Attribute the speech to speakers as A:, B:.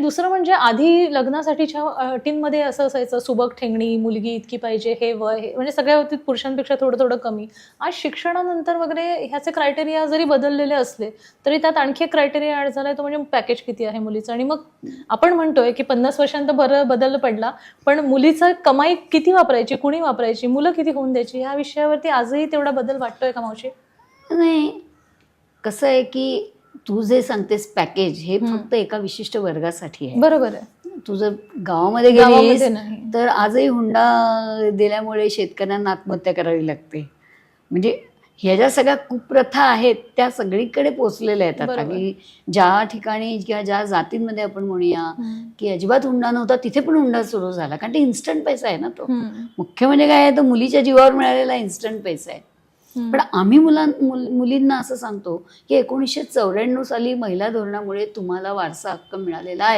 A: दुसरं म्हणजे आधी लग्नासाठीच्या अटींमध्ये असं असायचं सुबक ठेंगणी मुलगी इतकी पाहिजे हे वय हे म्हणजे सगळ्या बाबतीत पुरुषांपेक्षा थोडं थोडं कमी. आज शिक्षणानंतर वगैरे ह्याचे क्रायटेरिया जरी बदललेले असले तरी त्यात आणखी एक क्रायटेरिया ऍड झाला तो म्हणजे पॅकेज किती आहे मुलीचं. आणि मग आपण म्हणतोय की पन्नास वर्षांत बरं बदल पडला पण मुलीचं कमाई किती वापरायची कुणी वापरायची मुलं किती होऊन द्यायची ह्या विषयावरती आजही तेवढा बदल वाटतोय का मावशी?
B: नाही. कसं आहे की तू जे सांगतेस पॅकेज हे. फक्त एका विशिष्ट वर्गासाठी आहे
A: बरोबर आहे
B: तू जर गावामध्ये गेलीस तर आजही हुंडा दिल्यामुळे शेतकऱ्यांना आत्महत्या करावी लागते म्हणजे ह्या ज्या सगळ्या कुप्रथा आहेत त्या सगळीकडे पोचलेल्या आहेत आता. की ज्या ठिकाणी किंवा ज्या जातींमध्ये आपण म्हणूया. की अजिबात हुंडा नव्हता तिथे पण हुंडा सुरू झाला कारण ते इन्स्टंट पैसा आहे ना तो. मुख्य म्हणजे काय आहे तर मुलीच्या जीवावर मिळालेला इन्स्टंट पैसा आहे. पण आम्ही मुलां मुल- मुलींना असं सांगतो की एकोणीसशे चौऱ्याण्णव साली महिला धोरणामुळे तुम्हाला वारसा हक्क मिळालेला आहे.